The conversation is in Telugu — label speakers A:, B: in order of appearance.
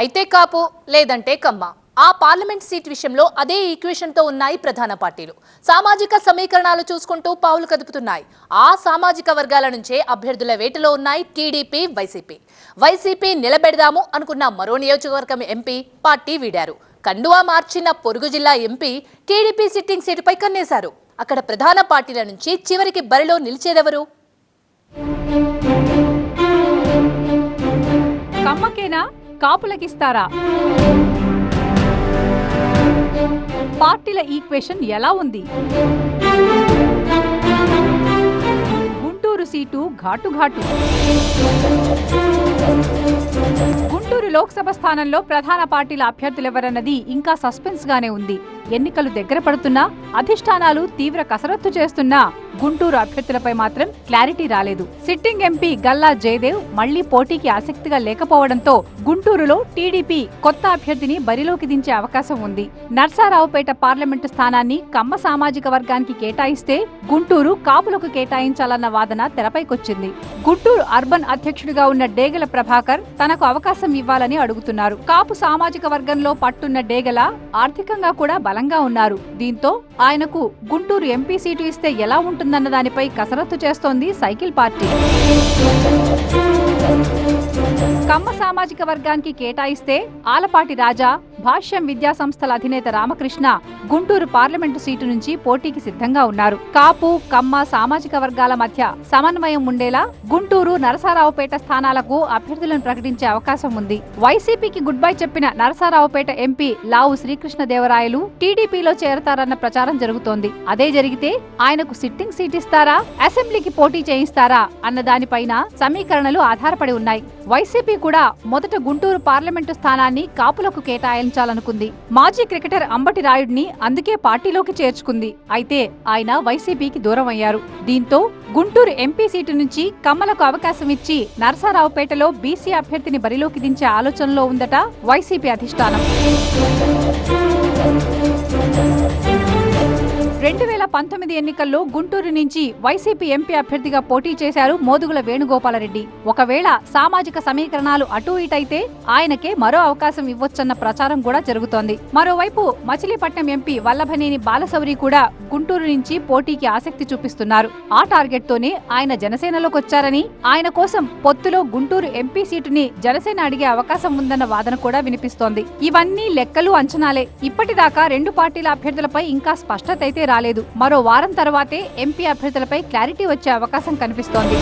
A: అయితే కాపు లేదంటే కమ్మ. ఆ పార్లమెంట్ సీట్ విషయంలో అదే ఈక్వేషన్తో ఉన్నాయి ప్రధాన పార్టీలు. సామాజిక సమీకరణాలు చూసుకుంటూ పావులు కదుపుతున్నాయి. ఆ సామాజిక వర్గాల నుంచే అభ్యర్థుల వేటలో ఉన్నాయి టీడీపీ వైసీపీ. వైసీపీ నిలబెడదాము అనుకున్న మరో నియోజకవర్గం ఎంపీ పార్టీ వీడారు. కండువా మార్చిన పొరుగు జిల్లా ఎంపీ టీడీపీ సిట్టింగ్ సీటుపై కన్నేశారు. అక్కడ ప్రధాన పార్టీల నుంచి చివరికి బరిలో నిలిచేదెవరు?
B: కమ్మకేనా? కాపులకిస్తారా? పార్టీల ఈక్వేషన్ ఎలా ఉంది? గుంటూరు సీటు ఘాటు ఘాటు. గుంటూరు లోక్సభ స్థానంలో ప్రధాన పార్టీల అభ్యర్థులెవరన్నది ఇంకా సస్పెన్స్ గానే ఉంది. ఎన్నికలు దగ్గర పడుతున్నా అధిష్టానాలు తీవ్ర కసరత్తు చేస్తున్నా గుంటూరు అభ్యర్థులపై మాత్రం క్లారిటీ రాలేదు. సిట్టింగ్ ఎంపీ గల్లా జయదేవ్ మళ్ళీ పోటీకి ఆసక్తిగా లేకపోవడంతో గుంటూరులో టీడీపీ కొత్త అభ్యర్థిని బరిలోకి దించే అవకాశం ఉంది. నర్సారావుపేట పార్లమెంటు స్థానాన్ని కమ్మ సామాజిక వర్గానికి కేటాయిస్తే గుంటూరు కాపులకు కేటాయించాలన్న వాదన తెరపైకొచ్చింది గుంటూరు అర్బన్ అధ్యక్షుడిగా ఉన్న డేగల ప్రభాకర్ తనకు అవకాశం ఇవ్వాలని అడుగుతున్నారు. కాపు సామాజిక వర్గంలో పట్టున్న డేగల ఆర్థికంగా కూడా బలంగా ఉన్నారు. దీంతో ఆయనకు గుంటూరు ఎంపీ సీటు ఇస్తే ఎలా ఉంటుందన్న దానిపై కసరత్తు చేస్తోంది సైకిల్ పార్టీ. కమ్మ సామాజిక వర్గానికి కేటాయిస్తే ఆలపాటి రాజా భాష్యం విద్యా సంస్థల అధినేత రామకృష్ణ గుంటూరు పార్లమెంటు సీటు నుంచి పోటీకి సిద్ధంగా ఉన్నారు. కాపు కమ్మ సామాజిక వర్గాల మధ్య సమన్వయం ఉండేలా గుంటూరు నరసారావుపేట స్థానాలకు అభ్యర్థులను ప్రకటించే అవకాశం ఉంది. వైసీపీకి గుడ్ బై చెప్పిన నరసారావుపేట ఎంపీ లావు శ్రీకృష్ణదేవరాయలు టీడీపీలో చేరతారన్న ప్రచారం జరుగుతోంది. అదే జరిగితే ఆయనకు సిట్టింగ్ సీట్ ఇస్తారా? అసెంబ్లీకి పోటీ చేయిస్తారా? అన్న దానిపైన సమీకరణలు ఆధారపడి ఉన్నాయి. వైసీపీ వైసీపీ కూడా మొదట గుంటూరు పార్లమెంటు స్థానాన్ని కాపులకు కేటాయించాలనుకుంది. మాజీ క్రికెటర్ అంబటి రాయుడిని అందుకే పార్టీలోకి చేర్చుకుంది. అయితే ఆయన వైసీపీకి దూరం అయ్యారు దీంతో గుంటూరు ఎంపీ సీటు నుంచి కమ్మలకు అవకాశం ఇచ్చి నరసారావుపేటలో బీసీ అభ్యర్థిని బరిలోకి దించే ఆలోచనలో ఉందట వైసీపీ అధిష్టానం. రెండు వేల పంతొమ్మిది ఎన్నికల్లో గుంటూరు నుంచి వైసీపీ ఎంపీ అభ్యర్థిగా పోటీ చేశారు మోదుగుల వేణుగోపాలరెడ్డి. ఒకవేళ సామాజిక సమీకరణాలు అటూ ఇటైతే ఆయనకే మరో అవకాశం ఇవ్వొచ్చన్న ప్రచారం కూడా జరుగుతోంది. మరోవైపు మచిలీపట్నం ఎంపీ వల్లభనేని బాలశౌరి కూడా గుంటూరు నుంచి పోటీకి ఆసక్తి చూపిస్తున్నారు. ఆ టార్గెట్ తోనే ఆయన జనసేనలోకి వచ్చారని ఆయన కోసం పొత్తులో గుంటూరు ఎంపీ సీటుని జనసేన అడిగే అవకాశం ఉందన్న వాదన కూడా వినిపిస్తోంది. ఇవన్నీ లెక్కలు అంచనాలే. ఇప్పటిదాకా రెండు పార్టీల అభ్యర్థులపై ఇంకా స్పష్టత అయితే రాలేదు. మరో వారం తర్వాతే ఎంపీ అభ్యర్థులపై క్లారిటీ వచ్చే అవకాశం కనిపిస్తోంది.